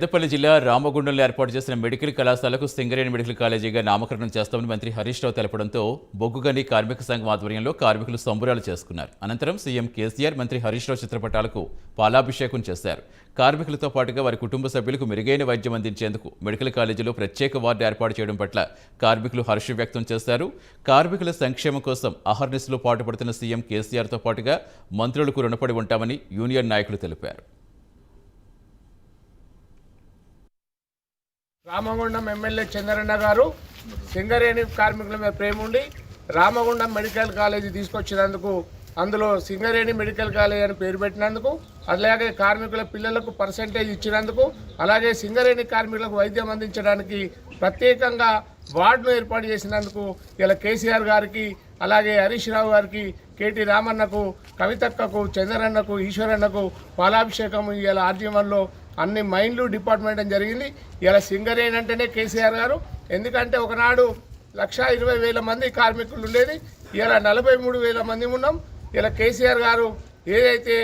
పెద్దపల్లి జిల్లా రామగుండంలో ఏర్పాటు చేసిన మెడికల్ కళాశాలకు సింగరేణి మెడికల్ కాలేజీగా నామకరణం చేస్తామని మంత్రి హరీష్ రావు తెలపడంతో బొగ్గుగని కార్మిక సంఘం ఆధ్వర్యంలో కార్మికులు సంబురాలు చేసుకున్నారు. అనంతరం సీఎం కేసీఆర్ మంత్రి హరీష్ రావు చిత్రపటాలకు పాలాభిషేకం చేశారు. కార్మికులతో పాటుగా వారి కుటుంబ సభ్యులకు మెరుగైన వైద్యం అందించేందుకు మెడికల్ కాలేజీలో ప్రత్యేక వార్డు ఏర్పాటు చేయడం పట్ల కార్మికులు హర్షం వ్యక్తం చేశారు. కార్మికుల సంక్షేమం కోసం అహర్నిశలో పాటుపడుతున్న సీఎం కేసీఆర్తో పాటుగా మంత్రులకు రుణపడి ఉంటామని యూనియన్ నాయకులు తెలిపారు. రామగుండం ఎమ్మెల్యే చంద్రన్న గారు సింగరేణి కార్మికుల మీద ప్రేమ ఉండి రామగుండం మెడికల్ కాలేజీ తీసుకొచ్చినందుకు అందులో సింగరేణి మెడికల్ కాలేజ్ అని పేరు పెట్టినందుకు అలాగే కార్మికుల పిల్లలకు పర్సంటేజ్ ఇచ్చినందుకు అలాగే సింగరేణి కార్మికులకు వైద్యం అందించడానికి ప్రత్యేకంగా వార్డును ఏర్పాటు చేసినందుకు ఇలా కేసీఆర్ గారికి అలాగే హరీష్ రావు గారికి కేటీ రామన్నకు కవితక్కకు చంద్రన్నకు ఈశ్వరన్నకు పాలాభిషేకం ఇలా ఆర్జీవన్లో అన్ని మైండ్లు డిపార్ట్మెంట్ అని జరిగింది. ఇలా సింగరేణి అంటేనే కేసీఆర్ గారు. ఎందుకంటే ఒకనాడు లక్ష ఇరవై వేల మంది కార్మికులు ఉండేది. ఇలా నలభై మూడు వేల మంది ఉన్నాం. ఇలా కేసీఆర్ గారు ఏదైతే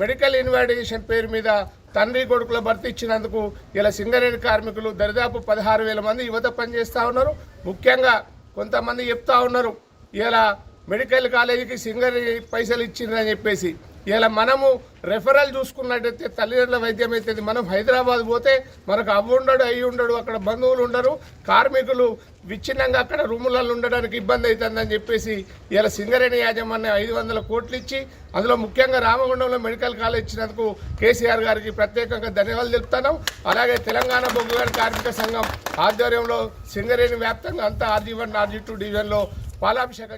మెడికల్ ఇన్వాటిగేషన్ పేరు మీద తండ్రి కొడుకుల భర్తీ ఇచ్చినందుకు ఇలా సింగరేణి కార్మికులు దరిదాపు పదహారు వేల మంది యువత పనిచేస్తూ ఉన్నారు. ముఖ్యంగా కొంతమంది చెప్తా ఉన్నారు. ఇలా మెడికల్ కాలేజీకి సింగరేణి పైసలు ఇచ్చిందని చెప్పేసి. ఇలా మనము రెఫరల్ చూసుకున్నట్టయితే తల్లిదండ్రుల వైద్యం అవుతుంది మనం హైదరాబాద్ పోతే మనకు అవి ఉండడు అయ్యి ఉండడు అక్కడ బంధువులు ఉండరు కార్మికులు విచ్ఛిన్నంగా అక్కడ రూములలో ఉండడానికి ఇబ్బంది అవుతుందని చెప్పేసి ఇలా సింగరేణి యాజమాన్యం ఐదు వందల కోట్లు ఇచ్చి అందులో ముఖ్యంగా రామగుండంలో మెడికల్ కాలేజ్ ఇచ్చినందుకు కేసీఆర్ గారికి ప్రత్యేకంగా ధన్యవాదాలు తెలుపుతున్నాం. అలాగే తెలంగాణ బొగ్గుగారి కార్మిక సంఘం ఆధ్వర్యంలో సింగరేణి వ్యాప్తంగా అంతా ఆర్జీ వన్ ఆర్జీ టూ డివిజన్లో పాలాభిషేకం